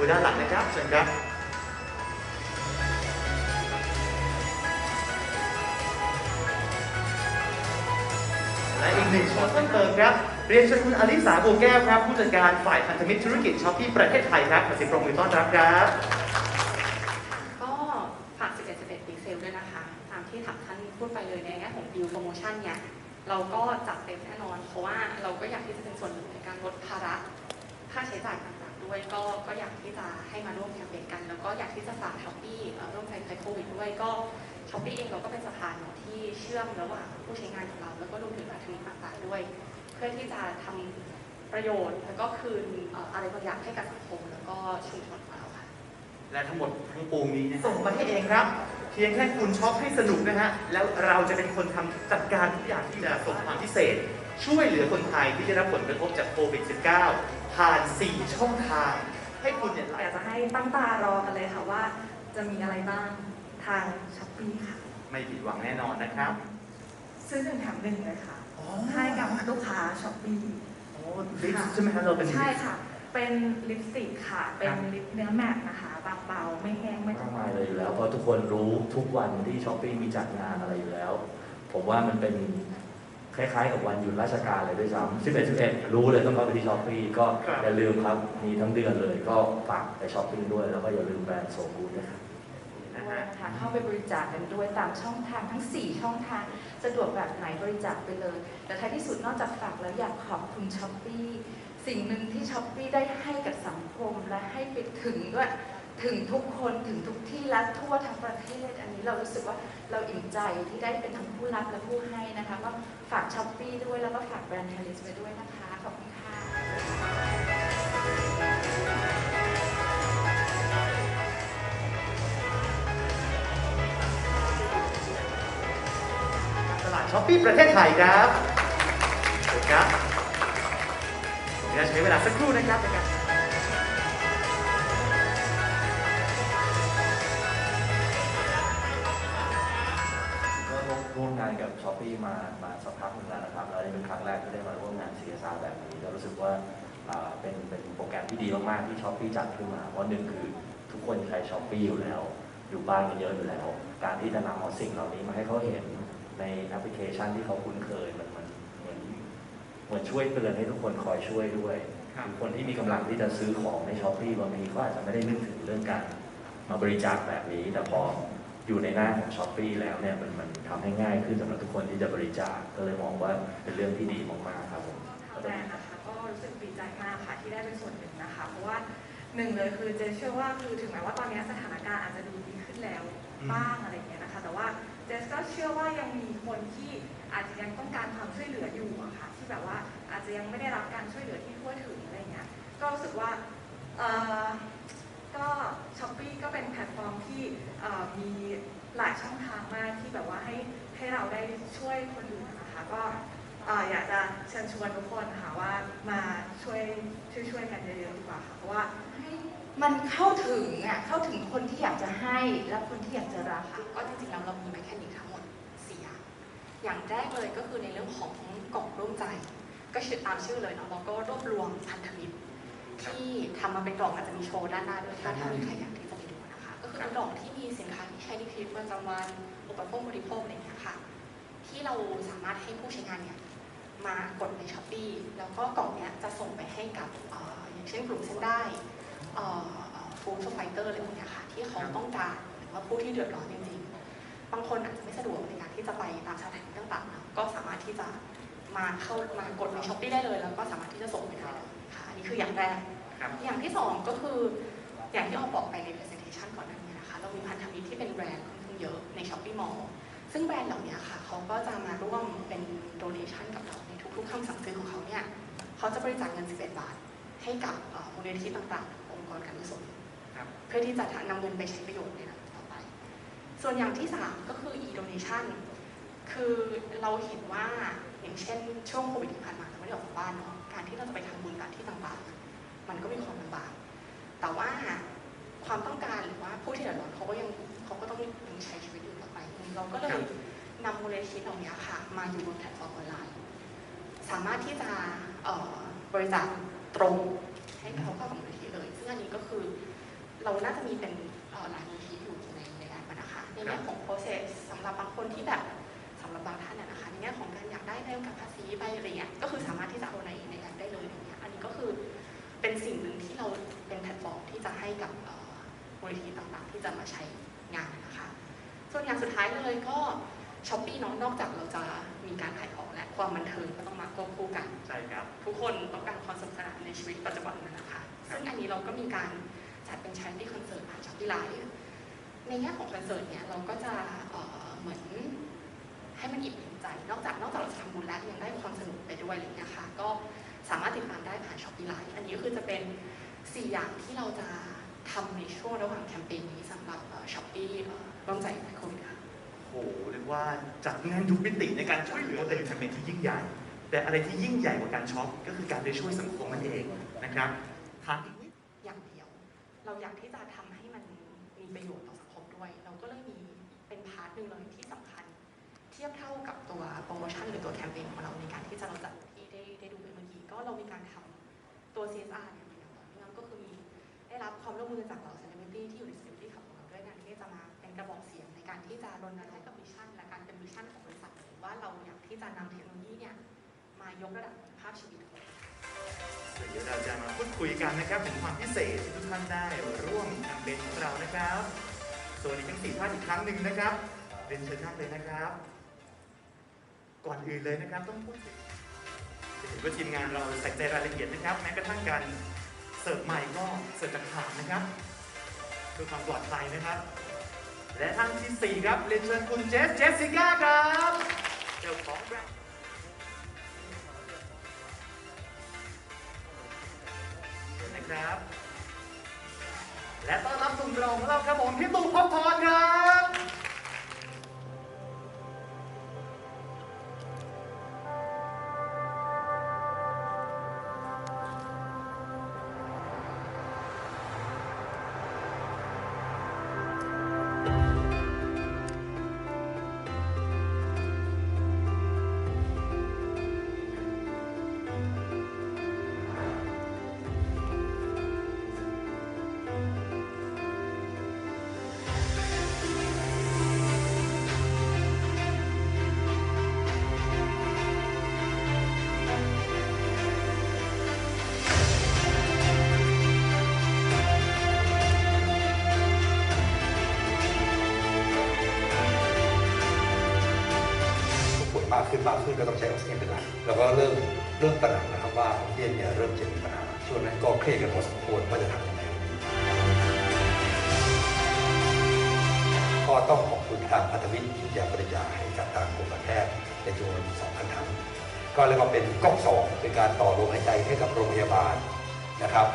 มือด้านหลังนะครับเชิญครับและอีกหนึ่งช็อตเพิ่มเติมครับ เรียนเชิญคุณอลิสาบัวแก้วครับ ผู้จัดการฝ่ายพันธมิตรธุรกิจช้อปปี้ประเทศไทยครับขอเสียงปรบมือต้อนรับครับ ก็ฝาก 11 11ปีเซลด้วยนะคะ ตามที่ถักท่านพูดไปเลยในแง่ของดีลโปรโมชั่นเนี่ยเราก็จัดเต็มแน่นอน เพราะว่าเราก็อยากที่จะเป็นส่วนหนึ่งในการลดภาระค่าใช้จ่ายต่างๆ ด้วยก็ก็อยากที่จะให้มาร่วมแคมเปญกัน แล้วก็อยากที่จะฝากช้อปปี้ร่วมใจภัยโควิดด้วยก็ช้อปปี้เองเราก็เป็นสะพานเนาะที่เชื่อมระหว่างผู้ใช้งานของเรา แล้วก็รวมถึงอาชีพต่างๆด้วย เพื่อที่จะทำประโยชน์ แล้วก็คืนเอ่ออะไรบางอย่างให้กับสังคมแล้วก็ชุมชนของเราค่ะและทั้งหมดทั้งปวงนี้นะส่งมาให้เองครับ เพียงแค่คุณช็อปให้สนุกนะฮะแล้วเราจะเป็นคนทำจัดการทุกอย่างที่จะส่งความพิเศษ ช่วยเหลือคนไทยที่ได้รับผลกระทบจากโควิด -19 ผ่าน 4 ช่องทาง ให้คุณเนี่ยอยากจะให้ตั้งตารอกันเลยค่ะว่า จะมีอะไรบ้างทางช้อปปี้ค่ะ ไม่ผิดหวังแน่นอนนะครับซื้อหนึ่งแถมหนึ่งเลยค่ะ อ๋อให้กับลูกค้าช้อปปี้ โอ้ลิปใช่ไหมครับเราเป็น ใช่ค่ะ เป็นลิปสติกค่ะ เป็นครับลิปเนื้อแมตต์นะคะบางเบาไม่แห้งไม่มากมายเลยอยู่แล้ว เพราะทุกคนรู้ทุกวันที่ช้อปปี้มีจัดงานอะไรอยู่แล้ว ผมว่ามันเป็น คล้ายๆกับวันหยุดราชการเลยด้วยซ้ำ11 11 รู้เลยต้องเข้าไปที่ช้อปปี้ก็ครับอย่าลืมครับ มีทั้งเดือนเลยก็ฝากไปช้อปปิ้งด้วย แล้วก็อย่าลืมแบรนด์โซกูดนะครับนะด้วยฮะนะคะเข้าไปบริจาคกันด้วยตามช่องทางทั้ง 4 ช่องทาง สะดวกแบบไหนบริจาคไปเลย แต่ท้ายที่สุดนอกจากฝากแล้วอยากขอบคุณช้อปปี้สิ่งหนึ่งที่ช้อปปี้ได้ให้กับสังคมและให้ไปถึงด้วย ถึงทุกคนถึงทุกที่และทั่วทั้งประเทศ อันนี้เรารู้สึกว่าเราอิ่มใจที่ได้เป็นทั้งผู้รับและผู้ให้นะคะก็ฝากช้อปปี้ด้วยแล้วก็ฝากแบรนด์เทลิสไว้ด้วยนะคะ ขอบคุณค่ะตลาดช้อปปี้ประเทศไทยครับเชิญครับผมจะใช้เวลาสักครู่นะครับในการ ปปี้มามาสักพักหนึงแล้วนะครับแล้วนี่เป็นครั้งแรกที่ได้มาร่วมงาน CSR แบบนี้แล้วรู้สึกว่าอ่าเป็นเป็นโปรแกรมที่ดีมากๆที่ช้อปปี้จัดขึ้นมาเพราะหนึ่งคือทุกคนใช้ช้อปปี้อยู่แล้ว อยู่บ้านกันเยอะอยู่แล้ว การที่จะนำเอาสิ่งเหล่านี้มาให้เขาเห็นในแอปพลิเคชันที่เขาคุ้นเคยมันมันเหมือนเหมือนช่วยเตือนให้ทุกคนคอยช่วยด้วยครับคนที่มีกำลังที่จะซื้อของในช้อปปี้บางทีก็อาจจะไม่ได้นึกถึงเรื่องการมาบริจาคแบบนี้แต่พอ อยู่ในหน้าของช้อปปีแล้วเนี่ยมันมันทำให้ง่ายขึ้นสำหรับทุกคนที่จะบริจาคก็เลยมองว่าเป็นเรื่องที่ดีมากๆครับผมทางแบรนด์นะคะก็รู้สึกดีใจมากค่ะที่ได้เป็นส่วนหนึ่งนะคะ เพราะว่าหนึ่งเลยคือเจเชื่อว่าคือถึงแม้ว่าตอนนี้สถานการณ์อาจจะดูดีขึ้นแล้วอืมบ้างอะไรอย่างเงี้ยนะคะ แต่ว่าเจสก็เชื่อว่ายังมีคนที่อาจจะยังต้องการความช่วยเหลืออยู่อะค่ะที่แบบว่าอาจจะยังไม่ได้รับการช่วยเหลือที่ทั่วถึงอะไรเงี้ยก็รู้สึกว่าเอ่อ ก็ช้อปปีก็เป็นแพลตฟอร์มที่มีหลายช่องทางมากที่แบบว่าให้ให้เราได้ช่วยคนอื่นนะคะก็อยากจะเชิญชวนทุกคนค่ะว่ามาช่วยช่วยช่วยกันเยอะๆดีกว่าค่ะเพราะว่าให้มันเข้าถึงอะเข้าถึงคนที่อยากจะให้และคนที่อยากจะรับค่ะก็จริงๆแล้วเรามีแมคานิกทั้งหมด4อย่างอย่างแรกเลยก็คือในเรื่องของกล่องร่วมใจ ก็ชื่อตามชื่อเลยเนาะเราก็รวบรวมพันธมิตร ที่ทำมาเป็นกล่องอาจจะมีโชว์ด้านหน้าด้วยถ้าถ้ามีใครอยากที่จะไปดูนะคะ ก็คือเป็นกล่องที่มีสินค้าที่ใช้ในชีวิตประจำวันอุปโภคบริโภคอะไรอย่างเงี้ยค่ะ ที่เราสามารถให้ผู้ใช้งานเนี่ยมากดในช้อปปีแล้วก็กล่องเนี้ยจะส่งไปให้กับเอ่ออย่างเช่นกลุ่มเส้นได้ฟู้ดไฟเตอร์อะไรพวกเนี้ยค่ะที่เขาต้องการหรือว่าผู้ที่เดือดร้อนจริงๆ บางคนอาจจะไม่สะดวกในการที่จะไปตามสถานที่ต่างๆนะก็สามารถที่จะมาเข้ามากดในช้อปปีได้เลย แล้วก็สามารถที่จะส่งไปได้เลย ค่ะอันนี้คืออย่างแรก ครับอย่างที่สองก็คืออย่างที่เราบอกไปใน presentation ก่อนหน้านี้นะคะ เรามีพันธมิตรที่เป็นแบรนด์ค่อนข้างเยอะใน Shopee Mall ซึ่งแบรนด์เหล่านี้ค่ะเขาก็จะมาร่วมเป็น donation กับเราในทุกๆคำสั่งซื้อของเขาเนี่ยเขาจะบริจาคเงิน 11 บาท ให้กับเอ่อมูลนิธิต่างๆ องค์กรการกุศลครับเพื่อที่จะนำเงินไปใช้ประโยชน์ในนั้นต่อไป ส่วนอย่างที่ 3 ก็คือ e-donation คือเราเห็นว่าอย่างเช่นช่วงโควิดที่ผ่านมาเราไม่ได้ออกจากบ้านเนาะ การที่เราจะไปทำบุญตามที่ต่างๆ มันก็มีความลำบาก แต่ว่าความต้องการหรือว่าผู้ที่เดือดร้อนเขาก็ยังเขาก็ต้องยังใช้ชีวิตอยู่ต่อไป เราก็เลยนำมูลนิธิเหล่านี้ค่ะ มาอยู่บนแพลตฟอร์มออนไลน์ สามารถที่จะเอ่อบริจาคตรงให้เขาเข้ากับมูลนิธิเลย ซึ่งอันนี้ก็คือเราน่าจะมีเป็นเอ่อหลายมูลนิธิอยู่ในในแอปอะนะคะในแง่ของ process สำหรับบางคนที่แบบสำหรับบางท่านอะนะคะในแง่ของการอยากได้ใบกำกับภาษีใบอะไรเงี้ยก็คือสามารถที่จะเอาในในแอปได้เลยอย่างเงี้ยอันนี้ก็คือเป็นสิ่งหนึ่งที่เราเป็นแพลตฟอร์มที่จะให้กับเอ่อมูลนิธิต่างๆ ที่จะมาใช้งานนะคะส่วนอย่างสุดท้ายเลยก็ช้อปปี้เนาะนอกจากเราจะมีการขายของและความบันเทิงก็ต้องมาควบคู่กันใช่ครับทุกคนต้องการความสนุกสนานในชีวิตปัจจุบันนั้นนะคะครับซึ่งอันนี้เราก็มีการจัดเป็น charity concert ผ่านช็อปปี้ไลฟ์ในแง่ของคอนเสิร์ตเนี่ยเราก็จะเอ่อเหมือน ให้มันอิ่มเอมใจ นอกจากนอกจากเราจะทำบุญแล้วยังได้ความสนุกไปด้วยอะไรอย่างเลยนะคะก็สามารถติดตามได้ผ่านช็อปปี้ไลฟ์อันนี้ก็คือจะเป็น 4 อย่างที่เราจะทำในช่วงระหว่างแคมเปญนี้สำหรับช้อปปี้ร่วมใจในโควิดค่ะ โอ้โหเรียกว่าจัดแน่นทุกมิติในการช่วยเหลือเป็นแคมเปญที่ยิ่งใหญ่ แต่อะไรที่ยิ่งใหญ่กว่าการช็อปก็คือการได้ช่วยสังคมนั่นเองนะครับทางอีกนิดอย่างเดียว เราอยากที่จะทำให้มันมีประโยชน์ต่อสังคมด้วย เราก็เลยมีเป็นพาร์ทหนึ่งเลยที่สำคัญเทียบเท่ากับตัวโปรโมชั่นหรือตัวแคมเปญของเราในการที่จะเราจัดที่ได้ได้ดูไปเมื่อกี้ก็เรามีการทำตัว CSR เนี่ยมาอย่างต่อเนื่องก็คือมีได้รับความร่วมมือจากเหล่า celebrity ที่อยู่ใน celebrity ขับของเราด้วยกันที่จะมาเป็นกระบอกเสียงในการที่จะรณรงค์ให้กับมิชชั่น และการเป็นมิชชั่นของบริษัทว่าเราอยากที่จะนำเทคโนโลยีเนี่ยมายกระดับคุณภาพชีวิตของเดี๋ยวเราจะมาพูดคุยกันนะครับถึงความพิเศษที่ทุกท่านได้ร่วมแคมเปญของเรานะครับส่วนอีทั้งสี่ท่านอีกครั้งหนึ่งนะครับเรียนเชิญนั่งเลยนะครับ ก่อนอื่นเลยนะครับต้องพูดถึงเห็นว่าทีมงานเราใส่ใจรายละเอียดนะครับ แม้กระทั่งการเสิร์ฟไมค์ก็เสิร์ฟจากถาดนะครับเพื่อความปลอดภัยนะครับ และท่านที่สี่ครับเรียนเชิญคุณเจสเจสสิก้าครับเจ้าของแบรนด์นะครับและต้อนรับสุ่มรองของเราครับผมพี่ตู่พบทรครับ มากขึ้นกขึ้นก็ต้องใช้ออกซิเจนเป็นหลักแล้วก็เริ่มเริ่มตระหนักนะครับว่าออกซิเจนเนี่ยเริ่มจะมีปัญหาช่วงนั้นก็เครียดกันพอสมควรว่าจะทำยังไงก็ต้องขอบคุณทางพันธมิที่จะบริจาให้กับทางกรมการแพทย์ในจำนวน2,000ถังก็เรียกว่าเป็นก๊อกสองเป็นการต่อลมหายใจให้กับโรงพยาบาลนะครับ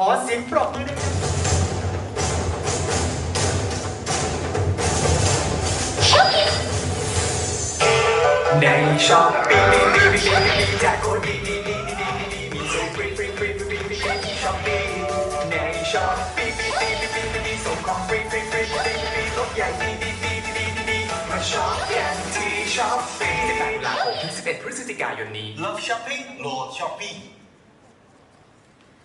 ขอเสียงปรบมือด้วยครับในช้อปปี้ปีปีปีปีปีแจกโค้ดดีดีดีดีดีดีมีส่งฟรีฟรีฟรีฟรีฟรีช้อปปี้ในช้อปปี้ปีปีปีปีปีปีส่งของฟรีฟรีฟรีฟรีฟรีลดใหญ่ดีดีดีดีดีดีดีมาช้อปกันที่ช้อปปี้18ตุลาคมถึง11พฤศจิกายนนี้ Love Shopping โหลด Shopee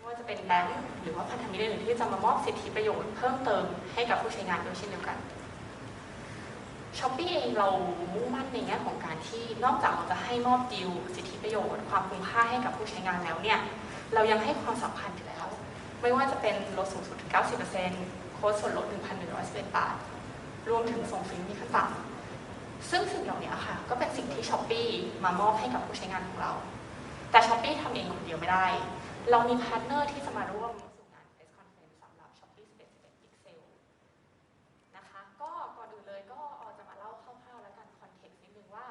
ไม่ ว่าจะเป็นแบงก์หรือว่าพันธมิตรอื่นที่จะมามอบสิทธิประโยชน์เพิ่มเติมให้กับผู้ใช้งานด้วยเช่นเดียวกันช้อปปี้เองเรามุ่งมั่นในแง่ของการที่นอกจากเราจะให้มอบดีลสิทธิประโยชน์ ความคุ้มค่าให้กับผู้ใช้งานแล้วเนี่ยเรายังให้ความสำคัญอยู่แล้ว ไม่ว่าจะเป็นลดสูงสุดถึง90%โค้ดส่วนลด 1,111 บาท รวมถึงส่งฟรีมีขั้นต่ำซึ่งสิ่งเหล่านี้ค่ะ ก็เป็นสิ่งที่ช้อปปี้มามอบให้กับผู้ใช้งานของเรา แต่ช้อปปี้ทำเองคนเดียวไม่ได้ เรามีพาร์ทเนอร์ที่จะมาร่วมสู่งาน Press Conference สำหรับ Shopee 11 11 Pixel นะคะ ก็ก่อนอื่นเลยก็ออจะมาเล่าคร่าวๆแล้วกันคอนเทกซ์นิดนึงว่า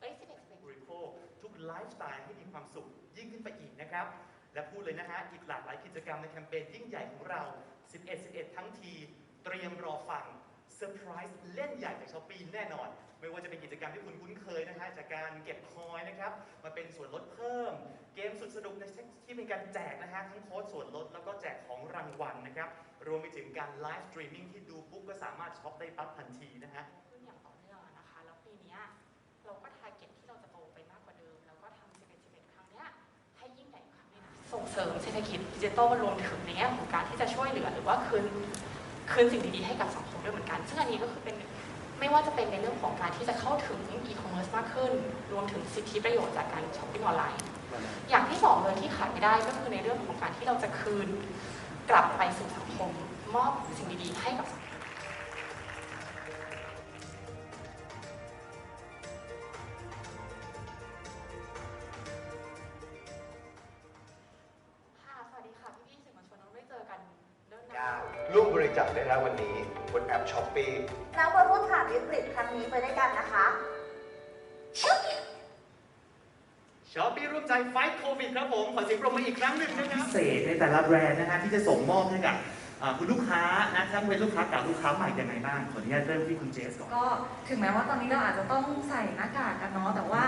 เอ้ย11 11บริโภคทุกไลฟ์สไตล์ให้มีความสุขยิ่งขึ้นไปอีกนะครับ และพูดเลยนะฮะ อีกหลากหลายกิจกรรมในแคมเปญยิ่งใหญ่ของเรา 11 11 ทั้งที เตรียมรอฟัง เซอร์ไพรส์เล่นใหญ่จากช้อปปีแน่นอน ไม่ว่าจะเป็นกิจกรรมที่คุณคุ้นเคยนะฮะจากการเก็บคอยนะครับมาเป็นส่วนลดเพิ่ม เกมสุดสนุกในที่เป็นการแจกนะฮะทั้งโค้ดส่วนลดแล้วก็แจกของรางวัลนะครับรวมไปถึงการไลฟ์สตรีมมิ่งที่ดูปุ๊บก็สามารถช็อปได้ปั๊บทันทีนะฮะขึ้นอย่างต่อเนื่องอะนะคะแล้วปีเนี้ยเราก็ทาร์เก็ตที่เราจะโตไปมากกว่าเดิม แล้วก็ทำ11 11ครั้งเนี้ยให้ยิ่งใหญ่อีกครั้งหนึงนะส่งเสริมเศรษฐกิจดิจิทัลรวมถึงในแง่ของการที่จะช่วยเหลือหรือว่าคืนคืนสิ่งดีๆให้กับสังคม ด้วยเหมือนกัน ซึ่งอันนี้ก็คือเป็นไม่ว่าจะเป็นในเรื่องของการที่จะเข้าถึงอีคอมเมิร์ซมากขึ้น รวมถึงสิทธิประโยชน์จากการช้อปปิ้งออนไลน์ อย่างที่สองเลยที่ขาดไม่ได้ก็คือในเรื่องของการที่เราจะคืน กลับไปสู่สังคม มอบสิ่งดีๆให้กับสังคม ร่วมบริจาคได้แล้ววันนี้บนแอปช้อปปี้แล้วมาร่วมผ่านวิกฤตครั้งนี้ไปด้วยกันนะคะช้อปปี้ร่วมใจไฟท์โควิดครับผม ขอเสียงปรบมืออีกครั้งหนึ่งนะครับ พิเศษในแต่ละแบรนด์นะฮะที่จะส่งมอบให้กับอ่าคุณลูกค้านะทั้งเป็นลูกค้าเก่าลูกค้าใหม่ยังไงบ้างขออนุญาตเริ่มที่คุณเจสก่อน ก็ถึงแม้ว่าตอนนี้เราอาจจะต้องใส่หน้ากากกันเนาะแต่ว่า